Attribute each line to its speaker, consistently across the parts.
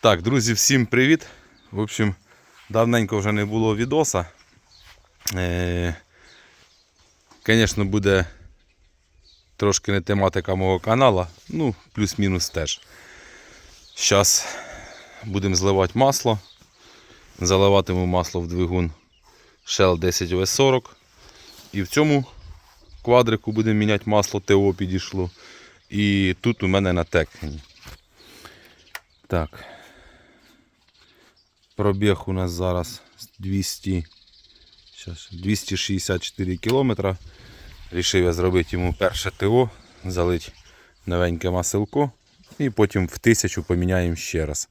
Speaker 1: Так, друзі, всім привіт. В общем, давненько вже не було відоса. Е, Звісно, буде трошки не тематика мого канала, ну, плюс-мінус теж. Зараз будемо зливати масло. Заливатиму масло в двигун Shell 10 OS 40 І в цьому квадрику будемо міняти масло, ТО підійшло. І тут у мене на Текхені. Так. Пробіг у нас зараз 200, щас, 264 кілометра. Рішив я зробити йому перше ТО, залити новеньке маселко і потім в тисячу поміняємо ще раз.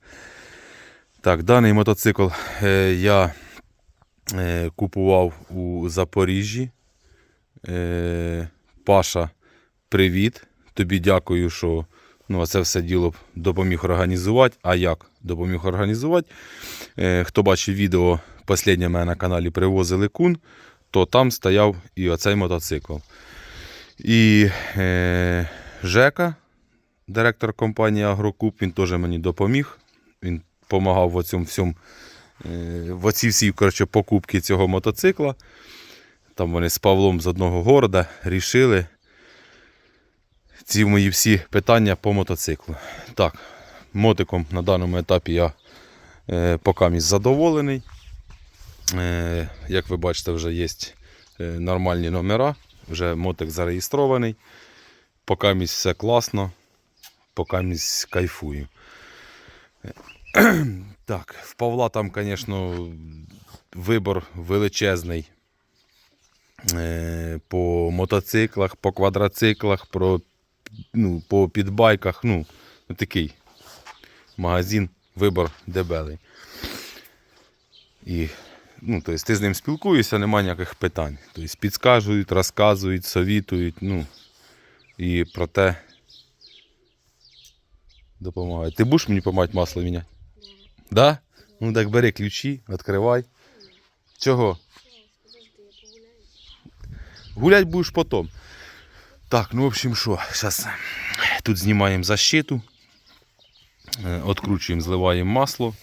Speaker 1: Так, даний мотоцикл е, я е, купував у Запоріжжі. Е, Паша, привіт. Тобі дякую, що ну, це все діло допоміг організувати. А як допоміг організувати? Е, хто бачив відео, останнє мене на каналі привозили кун, то там стояв і оцей мотоцикл. І е, Жека, директор компанії Агрокуб, він теж мені допоміг. Він допомагав в цьому всьому, е, в оцій всій коротше, покупці цього мотоцикла. Там вони з Павлом з одного города рішили ці мої всі питання по мотоциклу. Так, мотиком на даному етапі я е, поки задоволений. Е, як ви бачите, вже є е, нормальні номера, вже мотик зареєстрований. Поки все класно, поки кайфую. Так, в Павла там, звісно, вибор величезний е, по мотоциклах, по квадроциклах, про, ну, по підбайках. Ну, такий магазин, вибор дебелий. І ну, тобто, ти з ним спілкуєшся, немає ніяких питань. Тобто, підказують, розказують, совітують. Ну, і про те допомагають. Ти будеш мені помати масло міняти? Да? Ну так бери ключі, відкривай. Чого? Гулять будеш потім. Так, ну в общем що, зараз тут знімаємо защиту, е, откручуємо, зливаємо масло.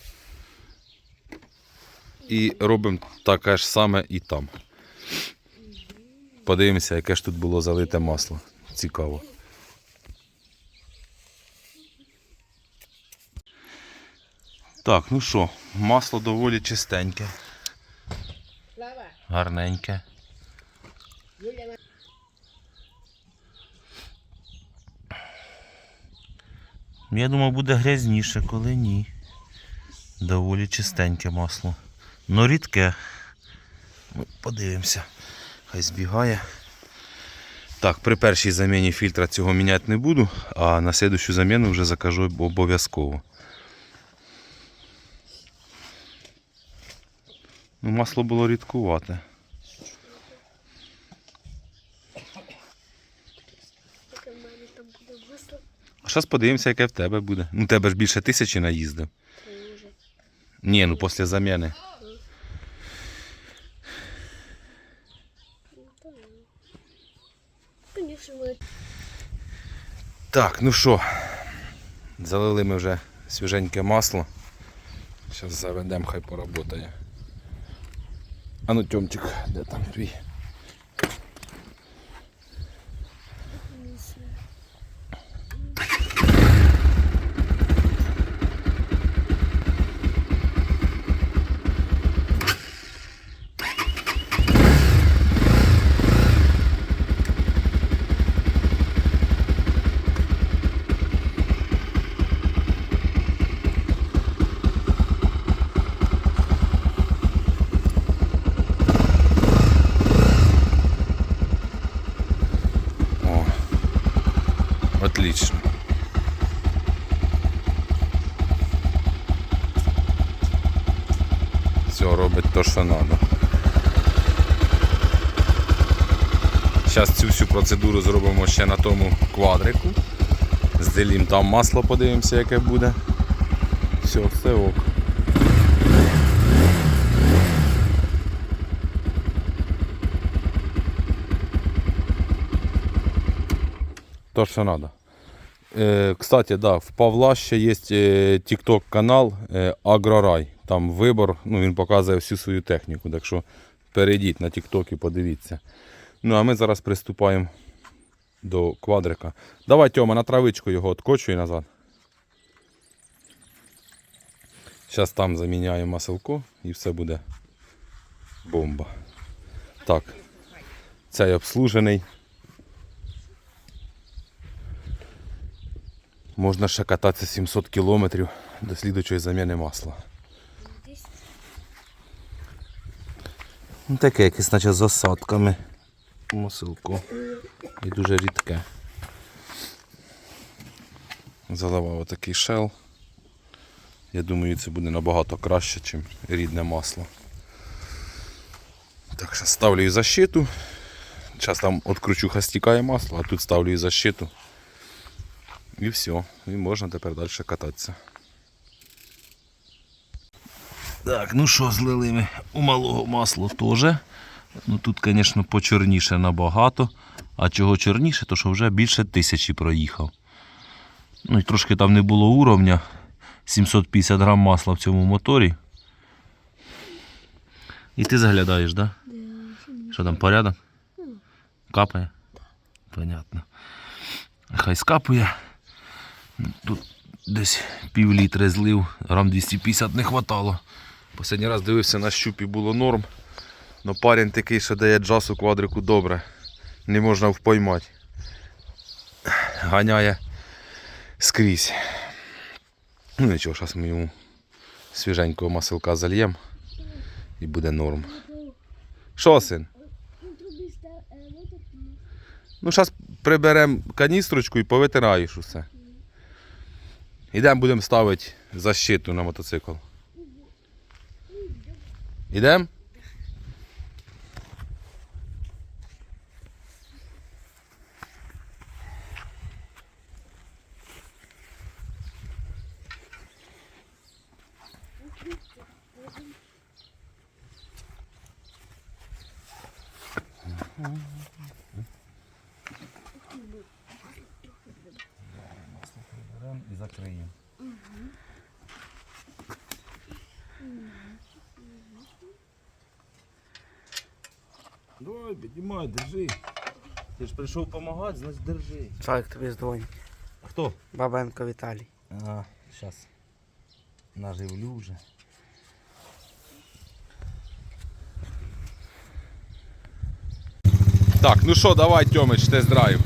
Speaker 1: І робимо таке ж саме і там. Подивимося, яке ж тут було залите масло. Цікаво. Так, ну що, масло доволі чистеньке, гарненьке. Я думав, буде грязніше, коли ні. Доволі чистеньке масло. Ну рідке. Ми Подивимося. Хай збігає. Так, при першій заміні фільтра цього міняти не буду, а на слідущу заміну вже закажу обов'язково. Ну, масло було рідкувате.
Speaker 2: поки в мене там буде масло,
Speaker 1: А зараз подивимося, яке в тебе буде. Ну, тебе ж більше тисячі наїздив. Ні, ну після заміни. Так, ну що, залили ми вже свіженьке масло. Зараз заведемо, хай поработає. А ну Тьомчик, де там твій? Отлично. Все робить то, що треба. Зараз цю всю процедуру зробимо ще на тому квадрику. Зділім там масло, подивимося, яке буде. Все, все ок. То, що треба. Е, кстати, да, в Павла ще є TikTok канал е, Агрорай. Там вибор, ну, він показує всю свою техніку. Так що перейдіть на TikTok і подивіться. Ну, а ми зараз приступаємо до квадрика. Давай, Тьома, на травичку його откочуй назад. Зараз там заміняємо маселко і все буде бомба. Так, цей обслужений. Можна ще кататися 700 кілометрів до слідучої заміни масла. Ну, таке якесь, наче з осадками. Масилко. І дуже рідке. Заливав отакий шел. Я думаю, це буде набагато краще, ніж рідне масло. Так що ставлю і защиту. Зараз там відкручуха стікає масло, а тут ставлю і защиту. І все. І можна тепер далі кататися. Так, ну що, злили ми у малого масло теж. Ну тут, звісно, почорніше набагато. А чого чорніше, то що вже більше тисячі проїхав. Ну і трошки там не було уровня. 750 грам масла в цьому моторі. І ти заглядаєш, так? Да? Що там порядок? Капає? Понятно. Хай скапує. Тут десь пів літри злив, грам 250 не хватало. Останній раз дивився на щупі було норм. Но парень такий, що дає джаз у квадрику добре. Не можна впоймати. Ганяє скрізь. Ну нічого, зараз ми йому свіженького маселка зальємо і буде норм. Що, син? Ну, зараз приберемо каністрочку і повитираєш усе. Ідемо будемо ставити защиту на мотоцикл. Ідемо? І закриємо. Давай, піднімай, держи. Ти ж прийшов допомагати, значить держи.
Speaker 3: Чоловік тобі дзвонить.
Speaker 1: Хто?
Speaker 3: Бабенко Віталій.
Speaker 1: Ага, зараз. Наживлю вже. Так, ну що, давай, Тьомич, тест-драйв.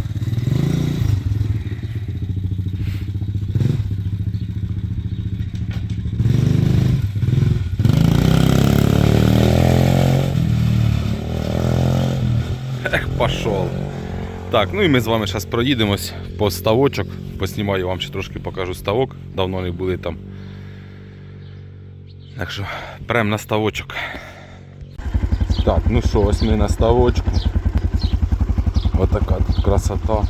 Speaker 1: Пошел. Так, ну і ми з вами зараз проїдемось по ставочок. Поснімаю вам ще трошки покажу ставок. Давно не були там. Так що, прям на ставочок. Так, ну що, ось ми на ставочку. Отака тут красота.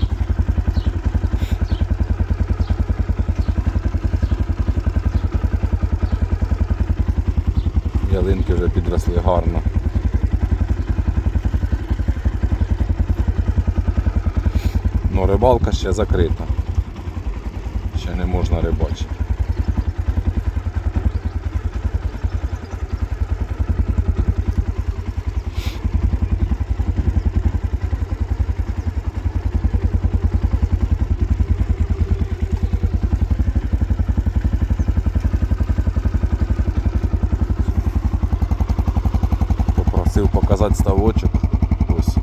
Speaker 1: Ялинки вже підросли гарно. Ну рибалка ще закрита. Ще не можна рибачити. Попросив показати ставочок. Ось.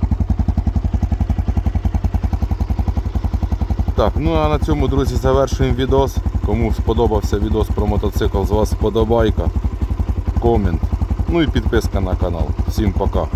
Speaker 1: Так, ну а на цьому, друзі, завершуємо відос. Кому сподобався відос про мотоцикл, з вас вподобайка, комент, ну і підписка на канал. Всім пока.